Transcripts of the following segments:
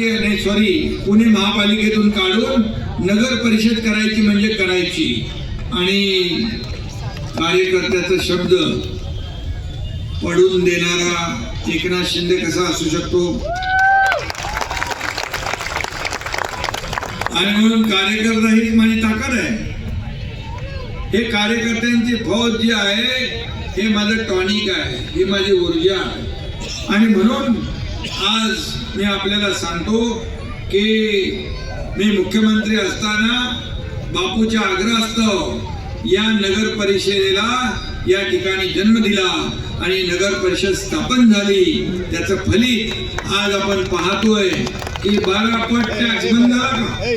नाही सॉरी पुणे महापालिकेतून काढून नगर परिषद करायची म्हणजे करायची. आणि कार्यकर्त्याचा शब्द पडून देणारा एकनाथ शिंदे कसा असू शकतो? आणि म्हणून कार्यकर्ता हीच माझी ताकद आहे. हे कार्यकर्त्यांची फौज जी आहे हे माझं टॉनिक आहे. ही माझी ऊर्जा आहे. आणि म्हणून आज मी आपल्याला सांगतो की मी मुख्यमंत्री असताना बापूच्या आग्रहास्तव या नगर परिषदेला या ठिकाणी जन्म दिला आणि नगर परिषद स्थापन झाली. त्याचं फलित आज आपण पाहतोय की बारा पट टॅक्स बंद झाला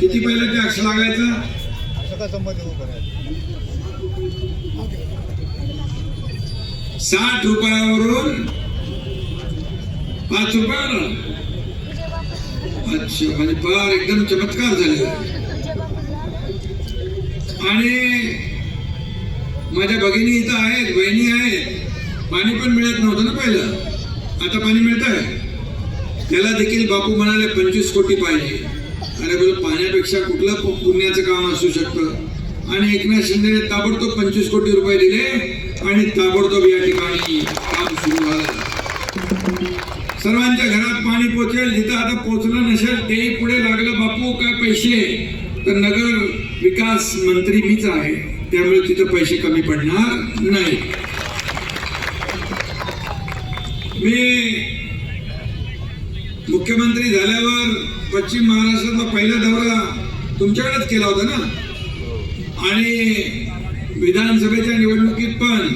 किती पहिला टॅक्स लागायचा? साठ रुपयावरून पाच रुपये अच्छा म्हणजे फार एकदम चमत्कार झाले. आणि माझ्या भगिनी इथं आहेत बहिणी आहेत. पाणी पण मिळत नव्हतं ना पहिलं आता पाणी मिळत आहे. त्याला देखील बापू म्हणाले पंचवीस कोटी पाहिजे. अरे बोल पाण्यापेक्षा कुठलं पुण्याचं काम असू शकतं? आणि एकनाथ शिंदेने ताबडतोब पंचवीस कोटी रुपये दिले आणि ताबडतोब या ठिकाणी काम सुरू झालं. सर्वांच्या घरात पाणी पोचेल जिथं आता पोचलं नसेल ते पुढे लागलं बापू काय पैसे? तर नगर विकास मंत्री मीच आहे. त्यामुळे तिथं पैसे कमी पडणार नाही. मी मुख्यमंत्री झाल्यावर पश्चिम महाराष्ट्रातला पहिला दौरा तुमच्याकडेच केला होता ना? आणि विधानसभेच्या निवडणुकीत पण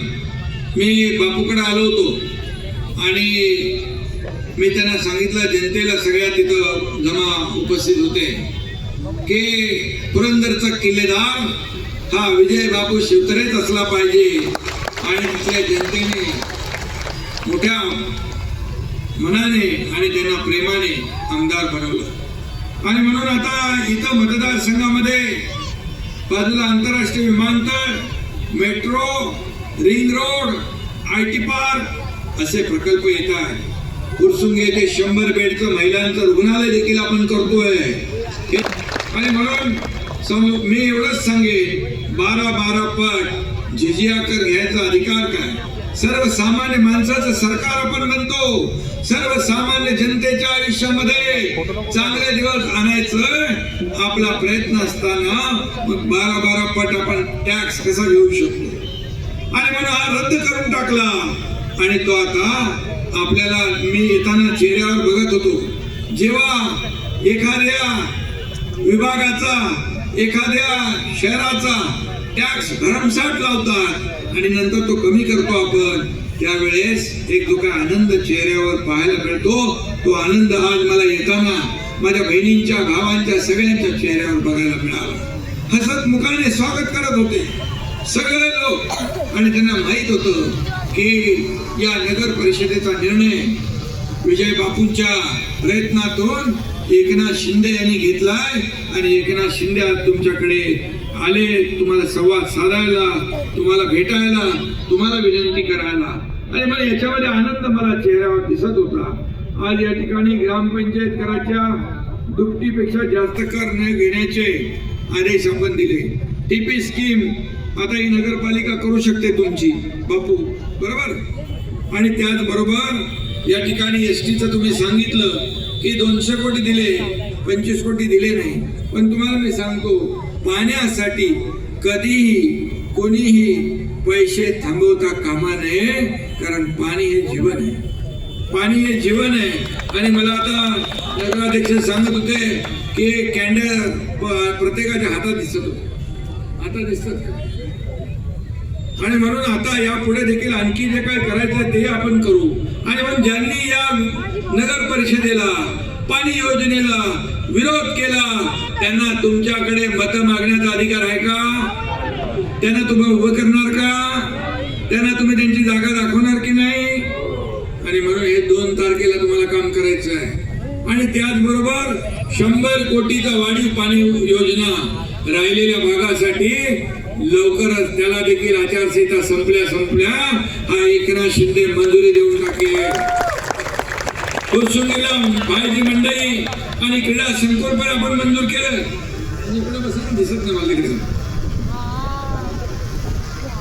मी बापूकडे आलो होतो. आणि मी त्यांना सांगितलं जनतेला सगळ्या तिथं जमा उपस्थित होते. की पुरंदरचा किल्लेदार हा विजय बापू शिवतरेच असला पाहिजे. आणि तिथल्या जनतेने मोठ्या मनाने आणि त्यांना प्रेमाने आमदार बनवलं. आणि म्हणून आता इथं मतदारसंघामध्ये बाजूला आंतरराष्ट्रीय विमानतळ metro ring road I T park असे प्रकल्प येत आहेत. कुरसुंगी येथे शंभर बेडचं महिलांचं रुग्णालय देखील आपण करतोय. आणि म्हणून मी एवढंच सांगेन बारा बारा पट झिजिया कर घ्यायचा अधिकार काय? सर्वसामान्य माणसाचं सरकार आपण बनतो सर्वसामान्य जनतेच्या आयुष्यामध्ये चांगले दिवस आणायचं आपला प्रयत्न असताना मग बारा बारा पट आपण टॅक्स कसा घेऊ शकतो? आणि म्हणून हा रद्द करून टाकला. आणि तो आता आपल्याला मी येताना चेहऱ्यावर बघत होतो. जेव्हा एखाद्या विभागाचा एखाद्या शहराचा टॅक्स भरमसाठ लावतात आणि नंतर तो कमी करतो आपण त्यावेळेस एक जो काय आनंद चेहऱ्यावर पाहायला मिळतो तो आनंद आज मला येताना माझ्या बहिणींच्या भावांच्या सगळ्यांच्या चेहऱ्यावर बघायला मिळाला. हसत मुखाने स्वागत करत होते. सगळे लोक आणि त्यांना माहीत होतं की या नगर परिषदेचा निर्णय विजय बापूंच्या प्रयत्नातून एकनाथ शिंदे यांनी घेतलाय. आणि एकनाथ शिंदे आज तुमच्याकडे आले. तुम्हाला संवाद साधायला तुम्हाला भेटायला तुम्हाला विनंती करायला. आणि मला याच्यामध्ये आनंद मला चेहऱ्यावर दिसत होता. आज या ठिकाणी ग्रामपंचायत कराच्या दुपटीपेक्षा जास्त कर न घेण्याचे आदेश आपण दिले. टीपी स्कीम आता ही नगरपालिका करू शकते तुमची बापू. बरोबर? आणि त्याचबरोबर या ठिकाणी एस टीचं तुम्ही सांगितलं की दोनशे कोटी दिले पंचवीस कोटी दिले नाही. पण तुम्हाला मी सांगतो पाण्यासाठी कधीही कोणीही पैसे थांबवता कामा नये कारण पाणी हे जीवन आहे. पाणी हे जीवन आहे. आणि मला आता नगराध्यक्ष सांगत होते की कॅन्डल प्रत्येकाच्या हातात दिसत होते. आता दिसत आणि म्हणून आता यापुढे देखील आणखी जे काय करायचं ते आपण करू. आणि म्हणून ज्यांनी या नगर परिषदेला पाणी योजनेला विरोध केला त्यांना तुमच्याकडे मत मागण्याचा अधिकार आहे का? त्यांना तुम्ही उभं करणार का? त्यांना तुम्ही त्यांची जागा दाखवणार की नाही? आणि म्हणून हे दोन तारखेला तुम्हाला काम करायचं आहे आणि त्याचबरोबर शंभर कोटीचा वाढीव पाणी योजना राहिलेल्या भागासाठी लवकरच त्याला देखील आचारसंहिता संपल्या संपल्या. हा एकनाथ शिंदे मंजुरी देऊन टाकेल. फुरसुंगीला भाईजी मंडई आणि क्रीडा संकुल पण आपण मंजूर केलं. इकडे बसून दिसत नाही मला इकडे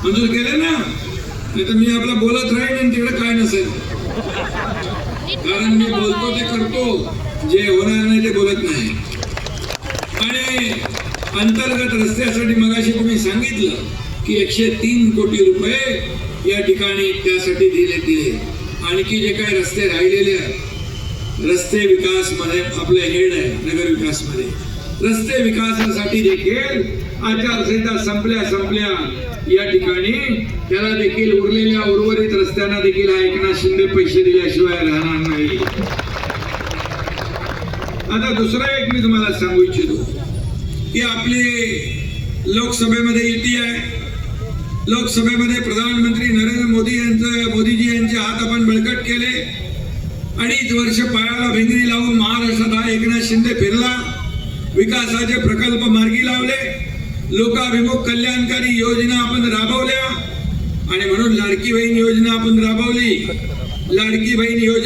मंजूर केले ना? नाही तर मी आपला बोलत राहीन आणि तिकडे काय नसेल. कारण मी बोलतो ते करतो. जे होणार नाही ते बोलत नाही. आणि अंतर्गत रस्त्यासाठी मगाशी तुम्ही सांगितलं की एकशे तीन कोटी रुपये या ठिकाणी त्यासाठी दिले दिले आणखी जे काही रस्ते राहिलेले आहेत रस्ते विकासमध्ये आपले हेड आहे नगर विकासमध्ये रस्ते विकासासाठी देखील आचारसंहिता संपल्या संपल्या. या ठिकाणी त्याला देखील उरलेल्या उर्वरित रस्त्यांना देखील हा एकनाथ शिंदे पैसे दिल्याशिवाय राहणार नाही. आता दुसरं एक मी तुम्हाला सांगू इच्छितो. की आपली लोकसभेमध्ये युती आहे. लोकसभेमध्ये प्रधानमंत्री नरेंद्र मोदी यांचं मोदीजी यांचे हात आपण बळकट केले. अडीच वर्ष पायाला भिंगरी लावून महाराष्ट्रात हा एकनाथ शिंदे फिरला. विकासाचे प्रकल्प मार्गी लावले. लोकाभिमुख कल्याणकारी योजना आपण राबवल्या. आणि म्हणून लाडकी बहीण योजना आपण राबवली. लाडकी बहीण योजना